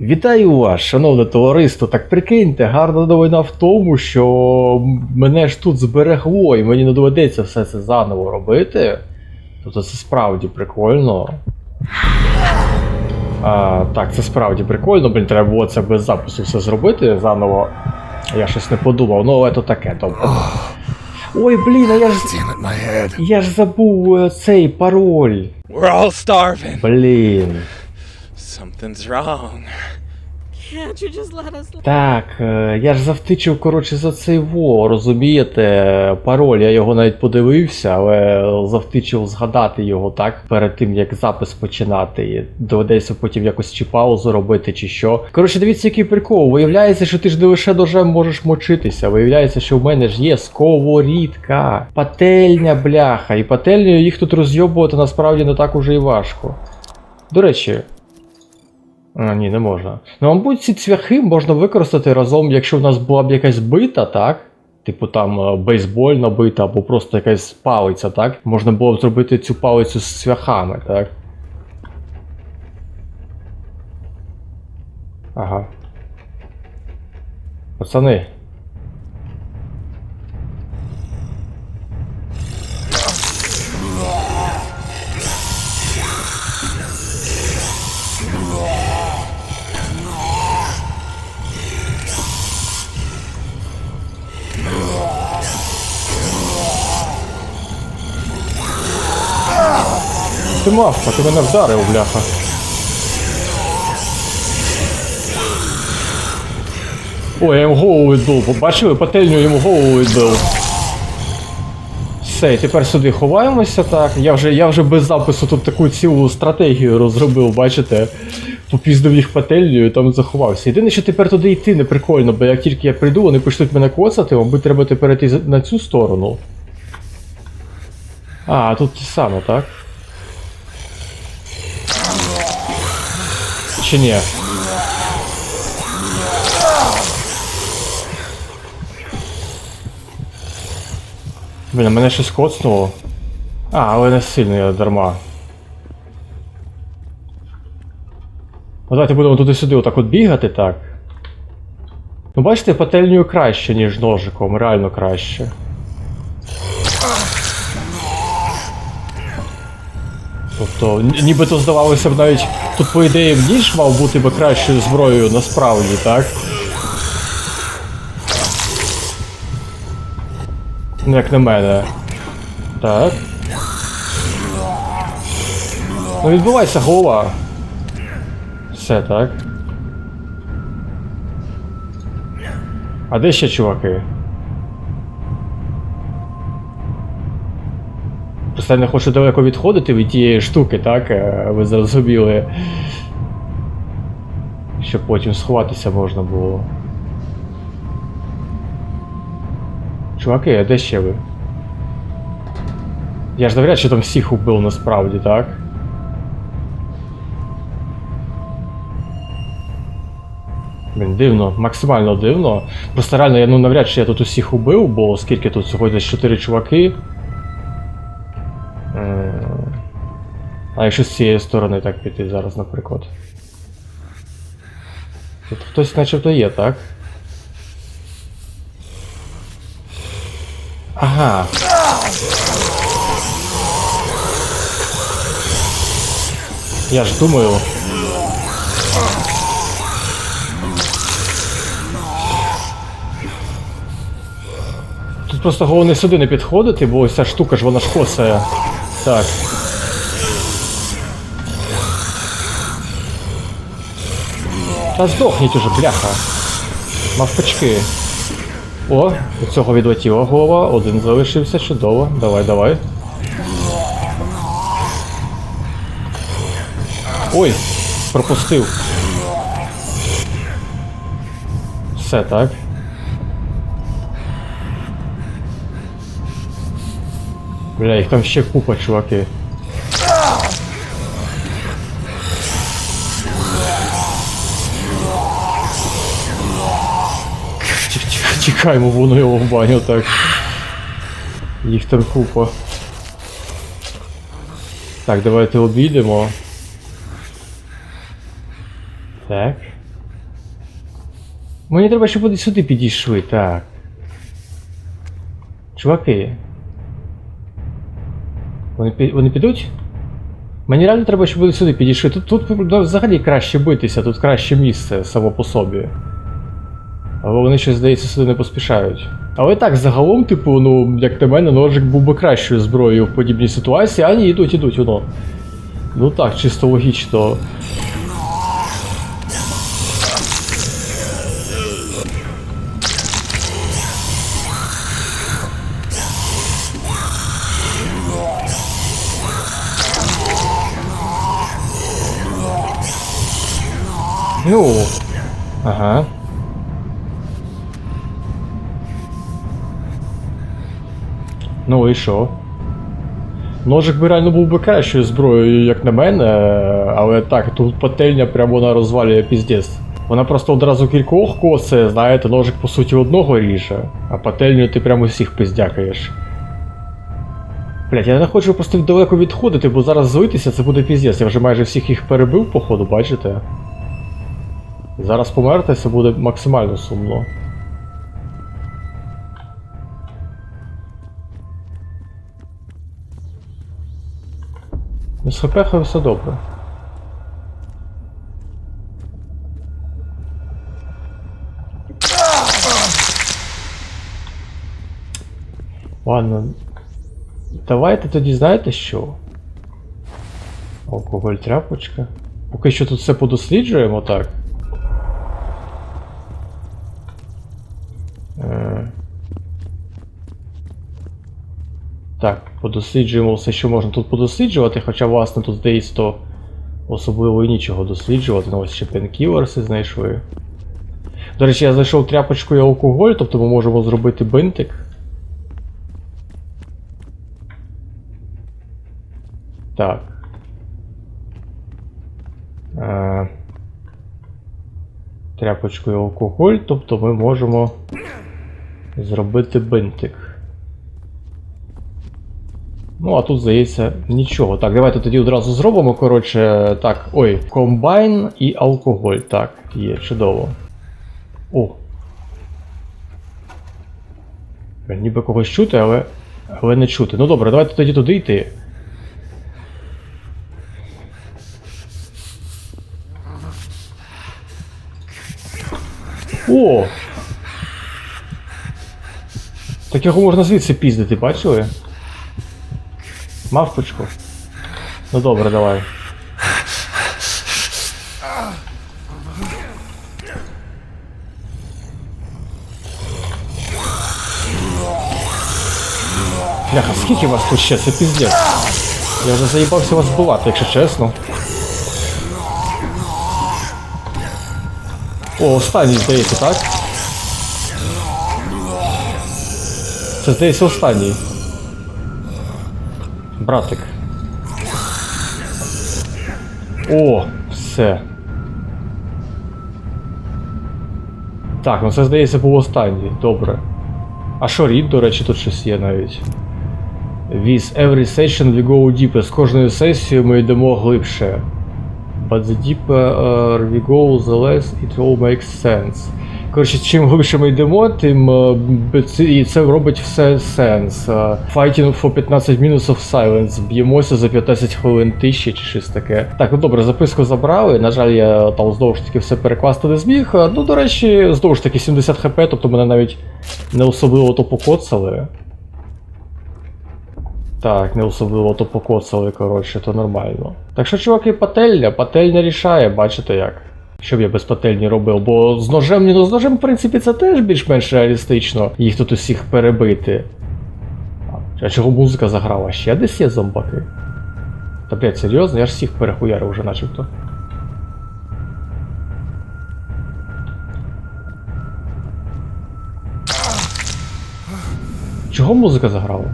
Вітаю вас, шановне товариство. Так прикиньте, гарна новина в тому, що мене ж тут зберегло, і мені не доведеться все це заново робити. Тобто це справді прикольно. А, так, це справді прикольно, блін, треба було це без запису все зробити заново. Я щось не подумав, ну але то таке, добре. Ой, блін, а я ж. Я ж забув е, цей пароль. We're all starving. Блін. Something's wrong. Can't you just let us Так, е, я ж завтичив, коротше, за цей во, розумієте, пароль, я його навіть подивився, але завтичив згадати його так перед тим, як запис починати. І доведеться потім якось чи паузу робити, чи що. Коротше, дивіться, який прикол. Виявляється, що ти ж не лише ножем можеш мочитися. Виявляється, що в мене ж є сковорідка, пательня, бляха, і пательнею їх тут розйобувати насправді не так уже і важко. До речі, а, ні, не можна. Ну, мабуть, ці цвяхи можна використати разом, якщо в нас була б якась бита, так? Типу там е, бейсбольна бита або просто якась палиця, так? Можна було б зробити цю палицю з цвяхами, так? Ага. Пацани. Ти мавпа, ти мене вдарив, бляха. Ой, я йому голову відбив. Побачили, пательню йому голову відбив. Все, тепер сюди ховаємося, так. Я вже, я вже без запису тут таку цілу стратегію розробив, бачите. Попіздив їх пательню і там заховався. Єдине, що тепер туди йти не прикольно, бо як тільки я прийду, вони почнуть мене коцати, мабуть, треба тепер йти на цю сторону. А, тут те саме, так? Чи ні? Блін, мене щось коцнуло. А, але не сильно я дарма. Ну, давайте будемо туди-сюди отак от бігати, так. Ну бачите, пательнею краще, ніж ножиком, реально краще. Тобто, ні- нібито здавалося б навіть тут, по ідеї, ніж мав бути би кращою зброєю насправді, так? Ну, як на мене. Так. Ну відбувається голова. Все, так. А де ще чуваки? Я не хочу далеко відходити від тієї штуки, так? Е, Ви зрозуміли. Щоб потім сховатися можна було. Чуваки, а де ще ви? Я ж навряд чи там всіх убив насправді, так? Блін, дивно, максимально дивно. Просто реально я ну навряд чи я тут усіх убив, бо скільки тут сьогодні 4 чуваки. М, А якщо з цієї сторони так піти зараз, наприклад. Тут хтось начебто є, так? Ага. Я ж думаю. Тут просто головне сюди не підходити, бо ось ця штука ж вона ж косає. Так. Та здохніть уже, бляха. Мавпочки. О, у цього відлетіла голова, один залишився, чудово. Давай, давай. Ой, пропустив. Все так. Бля, їх там ще купа, чуваки. Тікаємо воно його в баню так. Їх там купа. Так, давайте обійдемо. Так. Мені треба, щоб вони сюди підійшли, так. Чуваки. Вони, вони підуть? Мені реально треба, щоб вони сюди підійшли. Тут, тут взагалі краще битися, тут краще місце само по собі. Або вони щось, здається, сюди не поспішають. Але так, загалом, типу, ну, як на мене, ножик був би кращою зброєю в подібній ситуації, а ні, йдуть, ідуть, воно. Ну так, чисто логічно. Ну. Ага. Ну і що? Ножик би реально був би кращою зброєю, як на мене, але так, тут пательня прямо вона розвалює піздець. Вона просто одразу кількох коце, знаєте, ножик по суті одного ріже, а пательню ти прямо всіх пиздякаєш. Блять, я не хочу просто далеко відходити, бо зараз злитися це буде піздець. Я вже майже всіх їх перебив, походу, бачите? Зараз померти це буде максимально сумно. Ну, з ХП все добре. Ладно. Давайте тоді знаєте що? Алкоголь тряпочка. Поки що тут все подосліджуємо, так. Так, подосліджуємо все, що можна тут подосліджувати, хоча, власне, тут здається, то особливо і нічого досліджувати. Ну ось ще пенкілерси знайшли. До речі, я знайшов тряпочку і алкоголь, тобто ми можемо зробити бинтик. Так. Е, тряпочку і алкоголь, тобто ми можемо зробити бинтик. Ну, а тут, здається, нічого. Так, давайте тоді одразу зробимо. Коротше, так, ой, комбайн і алкоголь. Так, є, чудово. О. Ніби когось чути, але. Але не чути. Ну добре, давайте тоді туди йти. О! Так його можна звідси піздити, бачили? Мавпочку? Ну добре, давай. Бляха, скільки вас тут ще? Це піздець. Я вже заїбався вас вбивати, якщо чесно. О, останній, здається, так? Це здається останній. Братик. О, все. Так, ну це здається був останній. Добре. А що рід, до речі, тут щось є навіть. With every session we go deeper. З кожною сесією ми йдемо глибше. But the deeper uh, we go, the less it all makes sense. Коротше, чим глибше ми йдемо, тим е, і це робить все сенс. Е, Fighting for 15 minutes of silence. Б'ємося за 15 хвилин тиші чи щось таке. Так, ну добре, записку забрали. На жаль, я там знову ж таки все перекласти не зміг. Е, Ну, до речі, знову ж таки, 70 хп, тобто мене навіть не особливо то покоцали. Так, не особливо то покоцали, коротше, то нормально. Так що, чуваки, пательня, пательня рішає, бачите як. Що б я без пательні робив? Бо з ножем, ні, ну з ножем, в принципі, це теж більш-менш реалістично, їх тут усіх перебити. А- чого музика заграла? Ще десь є зомбаки? Та блядь, серйозно, я ж всіх перехуярив уже начебто. Чого музика заграла?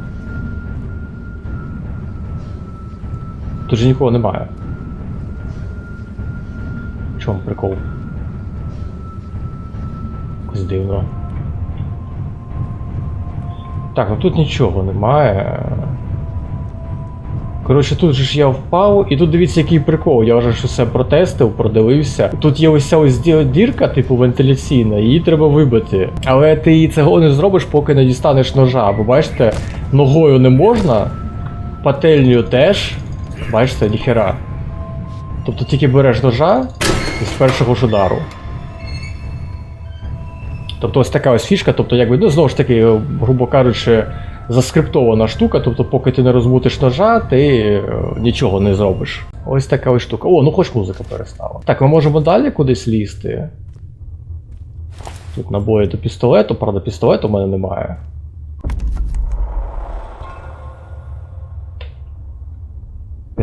Тут же нікого немає. Чому прикол? Якось дивно. Так, ну тут нічого немає. Коротше, тут же ж я впав, і тут дивіться, який прикол. Я вже ж усе протестив, продивився. Тут є ось ця ось дірка, типу вентиляційна, її треба вибити. Але ти цього не зробиш, поки не дістанеш ножа. Бо бачите, ногою не можна, пательнею теж. Бачите, ніхера. Тобто тільки береш ножа і з першого ж удару. Тобто ось така ось фішка, тобто, якби, ну знову ж таки, грубо кажучи, заскриптована штука, тобто, поки ти не розмутиш ножа, ти е, нічого не зробиш. Ось така ось штука. О, ну хоч музика перестала. Так, ми можемо далі кудись лізти. Тут набої до пістолету, правда, пістолету в мене немає.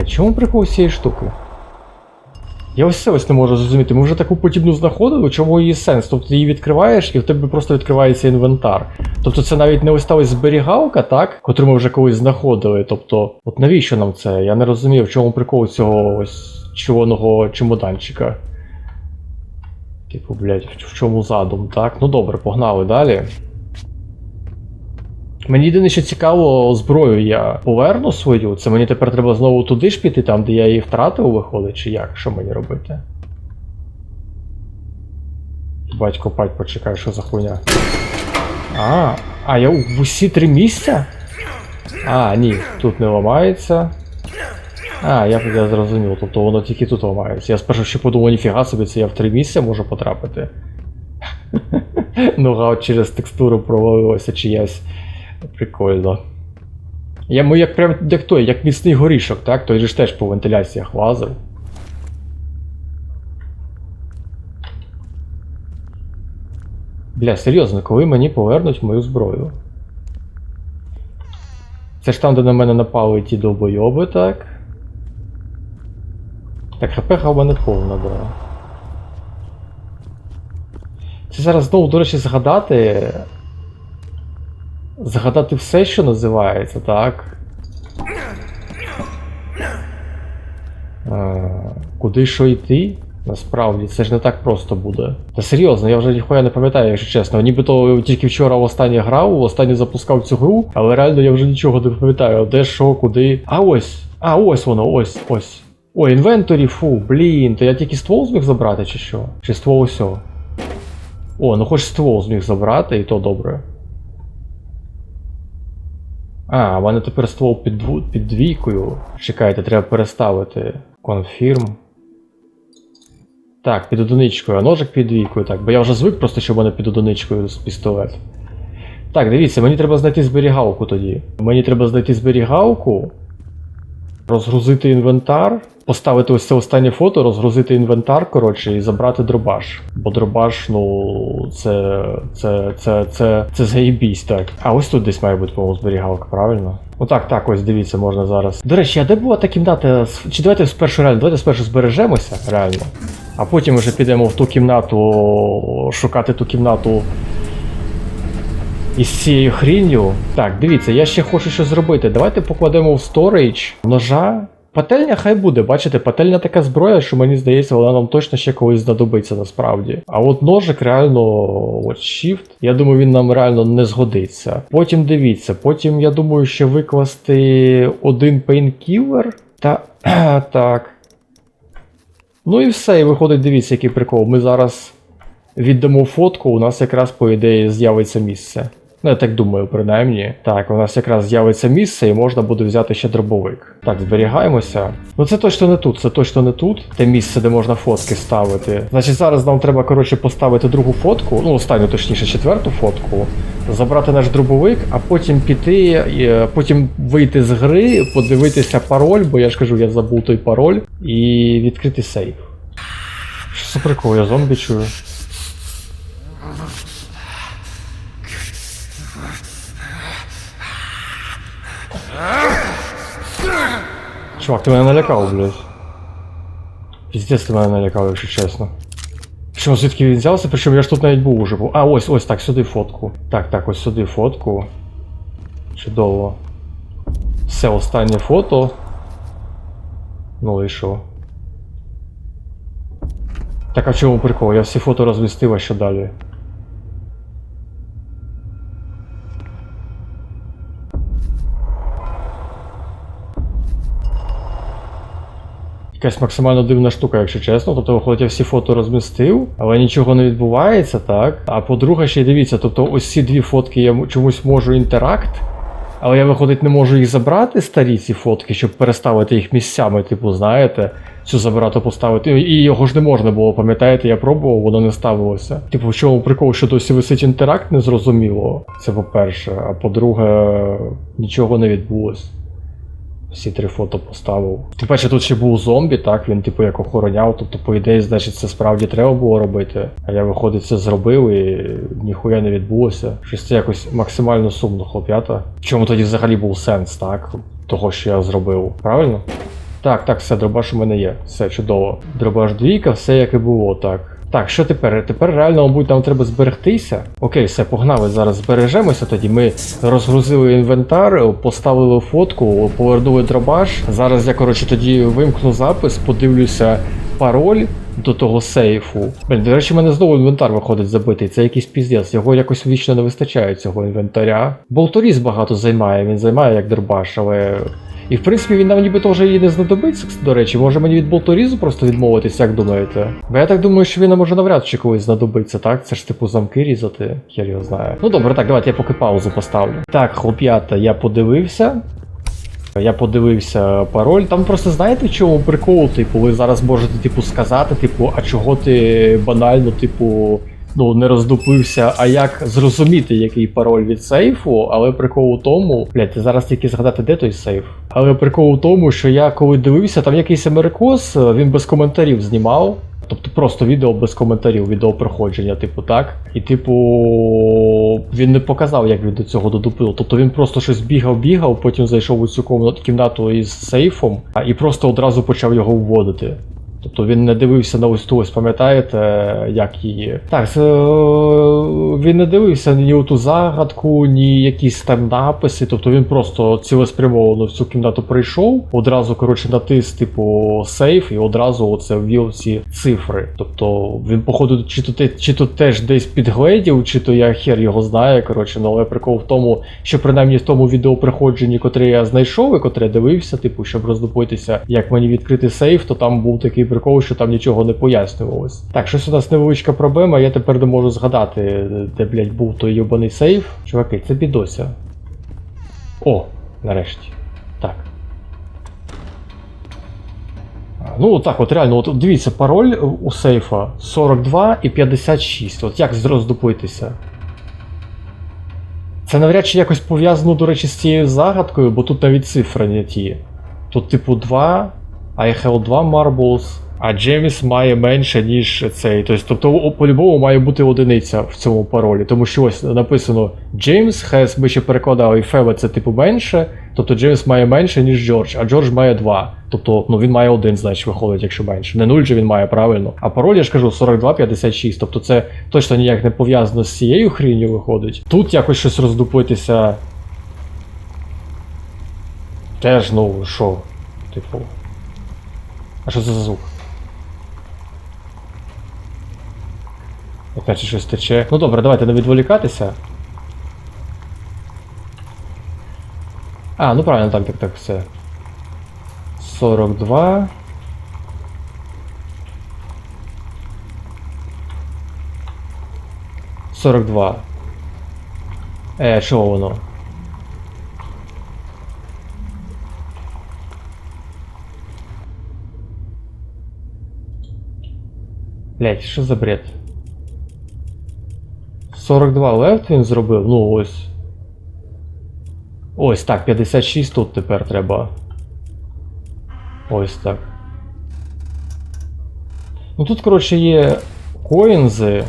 Чому прикол цієї штуки? Я ось це ось не можу зрозуміти. Ми вже таку подібну знаходили, чому її сенс? Тобто ти її відкриваєш і в тебе просто відкривається інвентар. Тобто це навіть не ось та ось зберігалка, так? Котру ми вже колись знаходили. Тобто, от навіщо нам це? Я не розумію, в чому прикол цього ось червоного чемоданчика. Типу, блядь, в чому задум, так? Ну добре, погнали далі. Мені єдине, що цікаво, зброю я поверну свою. Це мені тепер треба знову туди ж піти, там, де я її втратив, виходить, чи як? Що мені робити? Батько, пать, почекай, що за хуйня. А, а я в усі три місця? А, ні, тут не ламається. А, я, я зрозумів, тобто воно тільки тут ламається. Я спершу ще подумав, ніфіга собі, це я в три місця можу потрапити. Нога через текстуру провалилася чиясь. Прикольно. Я ну, як прям як той, як міцний горішок, так? Той же ж теж по вентиляціях лазив. Бля, серйозно, коли мені повернуть мою зброю? Це ж там, де на мене напали ті долбойоби, так? Так, хп в мене повна, да. Це зараз знову, до речі, згадати. Згадати все, що називається, так? Е, куди що йти? Насправді, це ж не так просто буде. Та серйозно, я вже ніхуя не пам'ятаю, якщо чесно. Нібито тільки вчора востаннє грав, востаннє запускав цю гру, але реально я вже нічого не пам'ятаю, де що, куди. А ось! А ось воно, ось, ось. Ой, інвенторі, фу, блін, то я тільки ствол зміг забрати, чи що? Чи ствол усього? О, ну хоч ствол зміг забрати, і то добре. А, в мене тепер ствол під, дву- під двійкою. Чекайте, треба переставити. Confirm. Так, під одиничкою, а ножик під двійкою, так, бо я вже звик просто, що в мене під одиничкою пістолет. Так, дивіться, мені треба знайти зберігалку тоді. Мені треба знайти зберігалку, розгрузити інвентар, поставити ось це останнє фото, розгрузити інвентар, коротше, і забрати дробаш. Бо дробаш, ну, це. це. це. це. це заєбісь, так. А ось тут десь має бути, по-моєму, зберігалка, правильно? Ну так, так, ось дивіться, можна зараз. До речі, а де була та кімната? Чи давайте спершу реально, давайте спершу збережемося, реально. А потім вже підемо в ту кімнату, шукати ту кімнату із цією хрінню. Так, дивіться, я ще хочу щось зробити. Давайте покладемо в сторейдж ножа. Пательня хай буде, бачите, пательня така зброя, що мені здається, вона нам точно ще колись знадобиться насправді. А от ножик реально, от shift, я думаю, він нам реально не згодиться. Потім дивіться, потім я думаю, що викласти один пейнкілер. Та так. Ну і все, і виходить, дивіться, який прикол. Ми зараз віддамо фотку, у нас якраз, по ідеї, з'явиться місце. Ну, я так думаю, принаймні. Так, у нас якраз з'явиться місце і можна буде взяти ще дробовик. Так, зберігаємося. Ну це точно не тут, це точно не тут. Те місце, де можна фотки ставити. Значить, зараз нам треба, коротше, поставити другу фотку, ну, останню, точніше, четверту фотку, забрати наш дробовик, а потім піти, е, потім вийти з гри, подивитися пароль, бо я ж кажу, я забув той пароль, і відкрити сейф. Що за прикол, я зомбі чую. Чувак, ти мене налякав, блядь. Піздець ти мене налякав, якщо чесно. Що, звідки він взявся? Причому я ж тут навіть був уже був. А, ось, ось, так, сюди фотку. Так, так, ось сюди фотку. Чудово. Все, останнє фото. Ну і що? Так а в чому прикол? Я всі фото розмістив, а далі? Якась максимально дивна штука, якщо чесно. Тобто, виходить, я всі фото розмістив, але нічого не відбувається, так. А по-друге, ще й дивіться, тобто ось ці дві фотки я чомусь можу інтеракт. Але я, виходить, не можу їх забрати, старі ці фотки, щоб переставити їх місцями, типу, знаєте, цю забрати поставити. І його ж не можна було, пам'ятаєте, я пробував, воно не ставилося. Типу, в чому прикол, що досі висить інтеракт, незрозуміло. Це по-перше. А по-друге, нічого не відбулось. Всі три фото поставив. Тим паче тут ще був зомбі, так, він типу як охороняв, тобто, по ідеї, значить, це справді треба було робити. А я, виходить, це зробив і ніхуя не відбулося. Щось це якось максимально сумно, хлоп'ята. В чому тоді взагалі був сенс, так? Того, що я зробив. Правильно? Так, так, все, дробаш у мене є. Все чудово. Дробаш двійка, все як і було, так. Так, що тепер? Тепер реально, мабуть, нам треба зберегтися. Окей, все, погнали. Зараз збережемося тоді. Ми розгрузили інвентар, поставили фотку, повернули дробаш. Зараз я, коротше, тоді вимкну запис, подивлюся пароль до того сейфу. Блін, до речі, в мене знову інвентар виходить забитий. Це якийсь піздець. Його якось вічно не вистачає цього інвентаря. Болторіз багато займає, він займає як дробаш, але. І в принципі він нам ніби теж і не знадобиться, до речі, може мені від болторізу просто відмовитись, як думаєте? Бо я так думаю, що він нам може навряд чи колись знадобиться, так? Це ж типу замки різати, хер його знає. Ну добре, так, давайте я поки паузу поставлю. Так, хлоп'ята, я подивився. Я подивився пароль. Там просто знаєте чому прикол? Типу, ви зараз можете типу сказати, типу, а чого ти банально, типу, ну не роздупився, а як зрозуміти, який пароль від сейфу, але прикол у тому, блядь, зараз тільки згадати, де той сейф. Але прикол у тому, що я коли дивився, там якийсь америкос, він без коментарів знімав. Тобто просто відео без коментарів, відео проходження, типу, так. І, типу, він не показав, як він до цього додупив. Тобто він просто щось бігав, бігав, потім зайшов у цю кімнату із сейфом, а, і просто одразу почав його вводити. Тобто він не дивився на ось ту ось, пам'ятаєте, як її. Так, е, він не дивився ні у ту загадку, ні якісь там написи. Тобто він просто цілеспрямовано в цю кімнату прийшов, одразу, коротше, натис, типу, сейф і одразу оце ввів ці цифри. Тобто він, походу, чи то, чи то теж десь підгледів, чи то я хер його знає, коротше, ну але прикол в тому, що принаймні в тому відеопроходженні, котре я знайшов і котре дивився, типу, щоб роздупитися, як мені відкрити сейф, то там був такий прикол, що там нічого не пояснювалось. Так, щось у нас невеличка проблема, я тепер не можу згадати, де, блядь, був той йобаний сейф. Чуваки, це бідося. О, нарешті. Так. Ну, так, от реально, от дивіться, пароль у сейфа 42 і 56. От як роздупитися? Це навряд чи якось пов'язано, до речі, з цією загадкою, бо тут навіть цифри не ті. Тут, типу, 2, I have 2 marbles, а Джеймс має менше, ніж цей. Тобто, тобто по-любому має бути одиниця в цьому паролі. Тому що ось написано James has, ми ще перекладали, і Фева це типу менше, тобто Джеймс має менше, ніж Джордж, а Джордж має 2. Тобто, ну він має один, значить, виходить, якщо менше. Не 0 же він має правильно. А пароль, я ж кажу, 4256. Тобто це точно ніяк не пов'язано з цією хрінню виходить. Тут якось щось роздупитися. Теж, ну, що, типу. А що це за звук? Як наче щось тече. Ну добре, давайте не відволікатися. А, ну правильно, так, так, так, все. 42. Сорок два. Е, що воно? Блять, що за бред? 42 лефт він зробив, ну ось. Ось так, 56 тут тепер треба. Ось так. Ну тут, коротше, є коїнзи,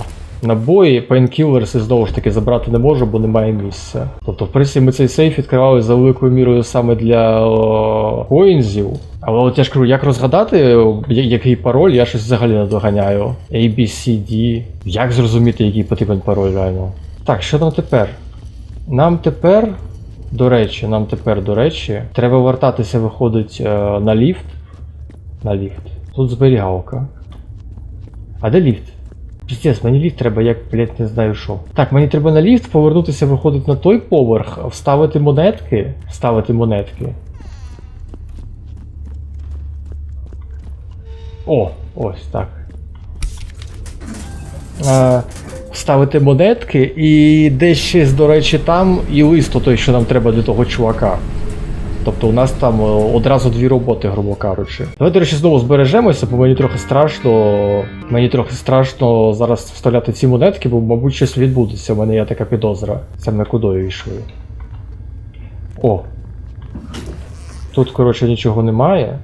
набої, пейнкілерси знову ж таки забрати не можу, бо немає місця. Тобто, в принципі, ми цей сейф відкривали за великою мірою саме для о, коїнзів. Але от я ж кажу, як розгадати, який пароль, я щось взагалі не доганяю. A, B, C, D. Як зрозуміти, який потрібен пароль реально? Так, що нам тепер? Нам тепер, до речі, нам тепер, до речі, треба вертатися, виходить, е, на ліфт. На ліфт. Тут зберігалка. А де ліфт? Піздець, мені ліфт треба, як, блять, не знаю що. Так, мені треба на ліфт повернутися, виходить на той поверх, вставити монетки. Вставити монетки. О, ось так. Е, ставити монетки і десь ще, до речі, там і лист той, що нам треба для того чувака. Тобто у нас там е, одразу дві роботи, грубо кажучи. Давай, до речі, знову збережемося, бо мені трохи страшно. Мені трохи страшно зараз вставляти ці монетки, бо, мабуть, щось відбудеться. У мене є така підозра. Це ми кудою йшли. О. Тут, коротше, нічого немає.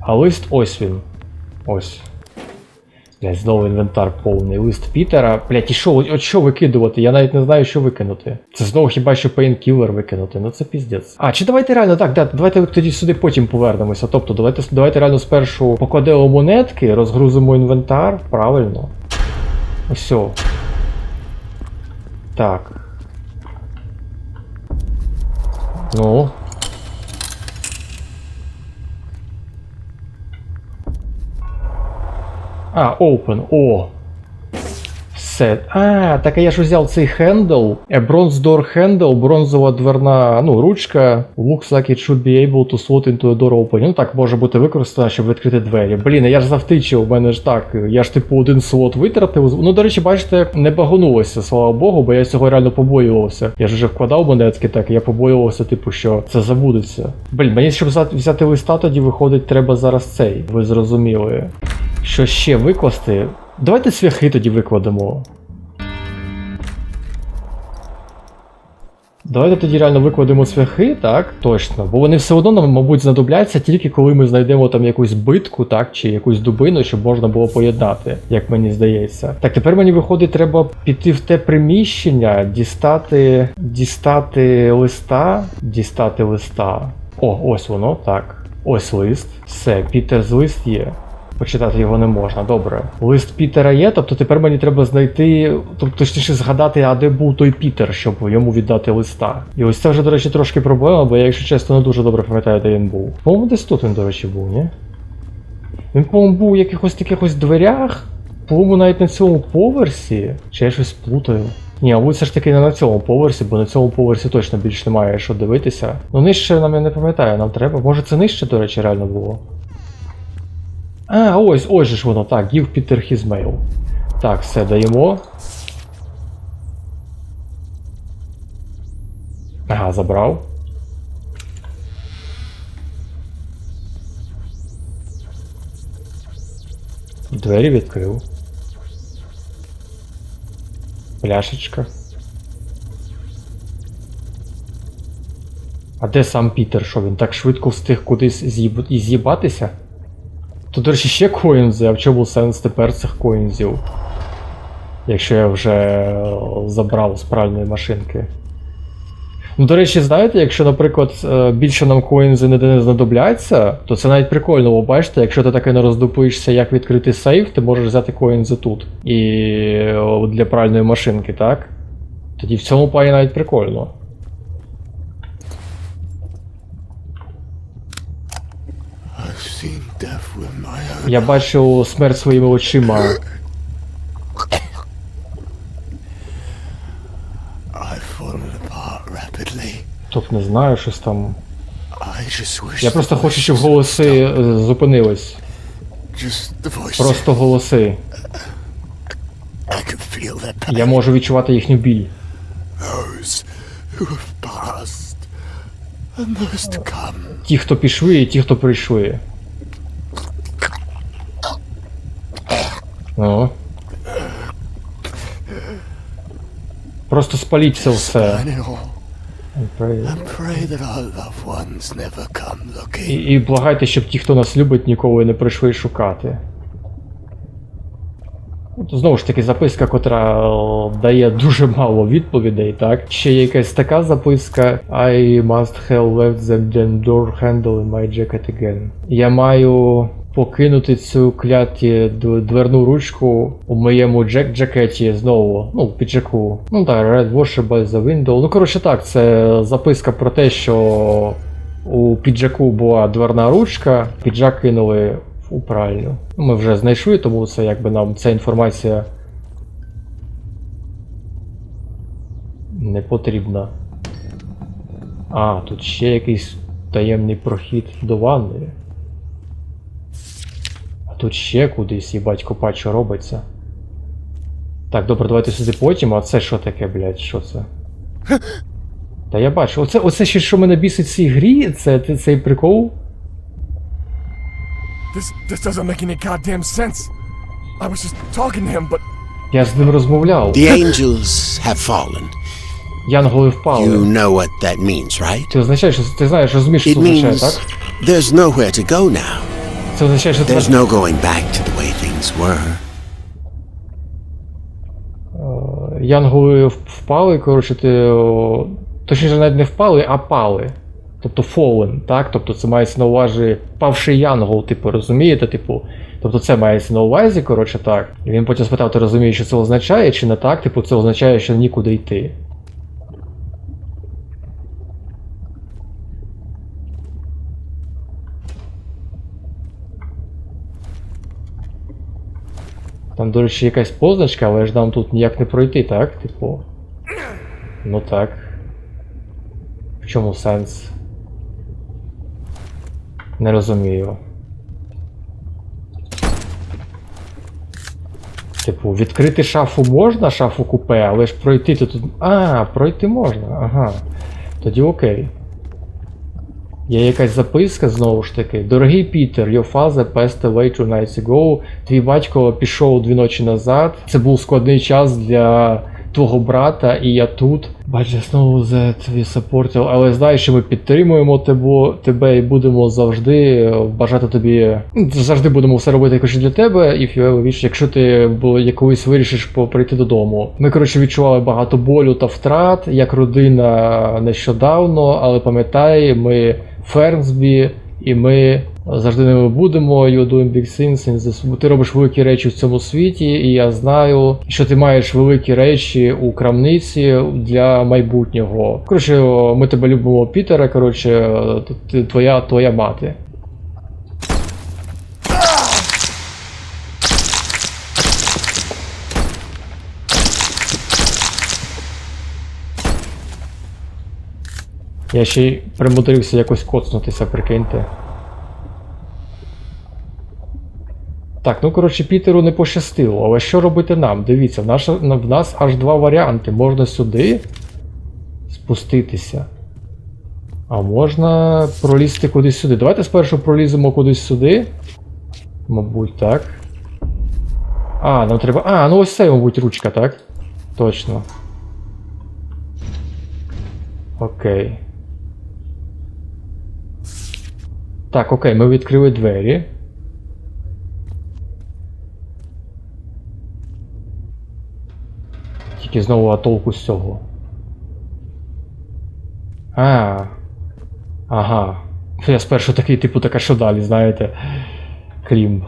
А лист ось він. Ось. Блять, знову інвентар повний. Лист Пітера. Блять, і що, от що викидувати? Я навіть не знаю, що викинути. Це знову хіба що пейнкілер викинути. Ну це піздець. А, чи давайте реально так, да, давайте тоді сюди потім повернемося. Тобто, давайте, давайте реально спершу покладемо монетки, розгрузимо інвентар. Правильно. Ось. Так. Ну. А, open. О. Все. А, так а я ж взяв цей хендл. Bronze door handle, бронзова дверна, ну, ручка. Looks like it should be able to slot into a door opening. Ну так може бути використана, щоб відкрити двері. Блін, я ж завтичив, у мене ж так. Я ж типу один слот витратив. Ну, до речі, бачите, не багонулося, слава Богу, бо я цього реально побоювався. Я ж вже вкладав монетки, так, і я побоювався, типу, що це забудеться. Блін, мені щоб взяти листа, тоді виходить, треба зараз цей. Ви зрозуміли. Що ще викласти? Давайте цвяхи тоді викладемо. Давайте тоді реально викладемо цвяхи, так, точно. Бо вони все одно нам, мабуть, знадобляться тільки коли ми знайдемо там якусь битку, так, чи якусь дубину, щоб можна було поєднати, як мені здається. Так, тепер мені виходить, треба піти в те приміщення, дістати. дістати листа. Дістати листа. О, ось воно, так. Ось лист. Все, Пітерс лист є. Почитати його не можна, добре. Лист Пітера є, тобто тепер мені треба знайти, тобто точніше згадати, а де був той Пітер, щоб йому віддати листа. І ось це вже, до речі, трошки проблема, бо я, якщо чесно, не дуже добре пам'ятаю, де він був. По-моєму, десь тут він, до речі, був, ні? Він, по-моєму, був у якихось таких ось дверях, по-моєму, навіть на цьому поверсі. Чи я щось плутаю? Ні, мабуть, все ж таки не на цьому поверсі, бо на цьому поверсі точно більш немає що дивитися. Ну нижче нам я не пам'ятаю, нам треба. Може це нижче, до речі, реально було. А, ось, ось же ж воно, так, give Peter his mail. Так, все даємо. Ага, забрав. Двері відкрив. Пляшечка. А де сам Пітер? Що він так швидко встиг кудись з'їбатися? Тут, до речі, ще коїнзи, а в чому сенс тепер цих коїнзів? Якщо я вже е, забрав з пральної машинки. Ну, до речі, знаєте, якщо, наприклад, е, більше нам коїнзи ніде не знадобляться, то це навіть прикольно, бо бачите, якщо ти таки не роздупуєшся, як відкрити сейф, ти можеш взяти коїнзи тут. І е, для пральної машинки, так? Тоді в цьому плані навіть прикольно. Я бачив смерть своїми очима. Тобто не знаю, щось там. Я просто хочу, щоб голоси е, зупинились. Просто голоси. Я можу відчувати їхню біль. Ті, хто пішли, і ті, хто прийшли. Ну. Просто спаліть це все. І, і благайте, щоб ті, хто нас любить, ніколи не прийшли шукати. Знову ж таки, записка, котра дає дуже мало відповідей, так? Ще є якась така записка I must have left the door handle in my jacket again. Я маю покинути цю кляті дверну ручку у моєму джек джакеті знову, ну, піджаку. Ну так, Red by the window. Ну, коротше так, це записка про те, що у піджаку була дверна ручка, піджак кинули у пральню. Ну, Ми вже знайшли, тому це якби нам ця інформація не потрібна. А, тут ще якийсь таємний прохід до ванної. Тут ще кудись, їбать, копать, що робиться. Так, добре, давайте сюди потім, а це що таке, блядь, що це? Та я бачу, оце, оце ще що мене бісить в цій грі, це, це цей прикол. This this doesn't make any goddamn sense. I was just talking to him, but Я з ним розмовляв. The angels have fallen. Янголи впали. You know what that means, right? Ти означаєш, що ти знаєш, розумієш, що це означає, так? there's nowhere to go now. Це означає, що There's no going back to the way things were. Янголи впали, коротше, ти. о, Точніше, навіть не впали, а пали. Тобто fallen, так? Тобто це мається на увазі павший янгол, типу, розумієте? Типу. Тобто це мається на увазі, коротше, так. І він потім спитав, ти розумієш, що це означає, чи не так? Типу, це означає, що нікуди йти. Там, до речі, якась позначка, але ж нам тут ніяк не пройти, так? Типу. Ну так. В чому сенс? Не розумію. Типу, відкрити шафу можна, шафу купе, але ж пройти тут. А, пройти можна, ага. Тоді окей. Є якась записка знову ж таки. Дорогий Пітер, your father passed away two nights ago. Твій батько пішов дві ночі назад. Це був складний час для твого брата, і я тут. Бачиш, знову that we support. Але знаєш, що ми підтримуємо тебе, тебе і будемо завжди е, бажати тобі. ну, Завжди будемо все робити якось для тебе, if you якщо ти якось вирішиш прийти додому. Ми, коротше, відчували багато болю та втрат, як родина нещодавно, але пам'ятай, ми Фернсбі, і ми завжди ними будемо. You're doing big things in. Ти робиш великі речі в цьому світі, і я знаю, що ти маєш великі речі у крамниці для майбутнього. Коротше, ми тебе любимо, Пітера. Коротше, твоя, твоя мати. Я ще й примудрився якось коцнутися, прикиньте. Так, ну коротше, Пітеру не пощастило, але що робити нам? Дивіться, в, наш, на- в нас аж два варіанти. Можна сюди спуститися. А можна пролізти кудись сюди. Давайте спершу проліземо кудись сюди. Мабуть, так. А, нам треба. А, ну ось це, мабуть, ручка, так? Точно. Окей. Так, окей, ми відкрили двері. Тільки знову толку з цього. А. Ага. Я спершу такий, типу, така що далі, знаєте. Крім.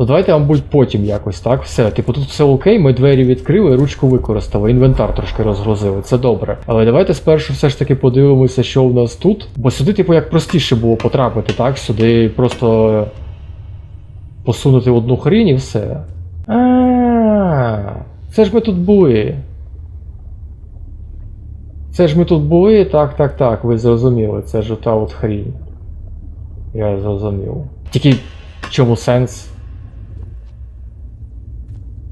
Ну давайте, мабуть, потім якось, так? Все. Типу, тут все окей, ми двері відкрили, ручку використали, інвентар трошки розгрузили, це добре. Але давайте спершу все ж таки подивимося, що у нас тут. Бо сюди, типу, як простіше було потрапити, так? Сюди просто посунути одну хрінь і все. А, це ж ми тут були. Це ж ми тут були, так, так, так, ви зрозуміли, це ж ота от хрінь. Я зрозумів. Тільки в чому сенс?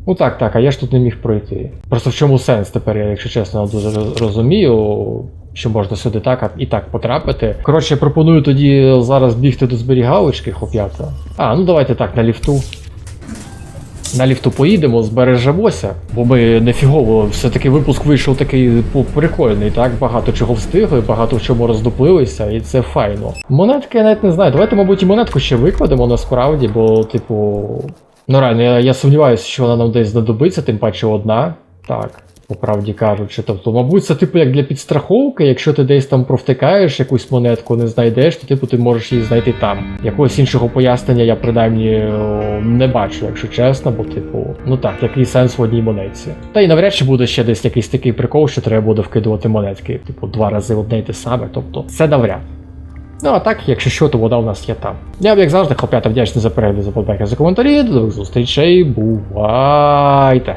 Ну так, так, а я ж тут не міг пройти. Просто в чому сенс тепер, я, якщо чесно, дуже розумію, що можна сюди так і так потрапити. Коротше, я пропоную тоді зараз бігти до зберігалочки хоп'ята. А, ну давайте так, на ліфту. На ліфту поїдемо, збережемося, бо ми нефігово, все-таки випуск вийшов такий прикольний, так? Багато чого встигли, багато в чому роздуплилися, і це файно. Монетки я навіть не знаю. Давайте, мабуть, і монетку ще викладемо насправді, бо, типу. Ну реально, я, я сумніваюся, що вона нам десь знадобиться, тим паче одна. Так, по правді кажучи. Тобто, мабуть, це типу як для підстраховки, якщо ти десь там провтикаєш якусь монетку, не знайдеш, то типу ти можеш її знайти там. Якогось іншого пояснення я принаймні не бачу, якщо чесно, бо типу, ну так, який сенс в одній монетці. Та й навряд чи буде ще десь якийсь такий прикол, що треба буде вкидувати монетки, типу, два рази одне й те саме. Тобто, це навряд. Ну а так, якщо що, то вода у нас є там. Я б як завжди, хлоп'ята, вдячний за перегляд, за подбайки, за коментарі. До нових зустрічей. Бувайте!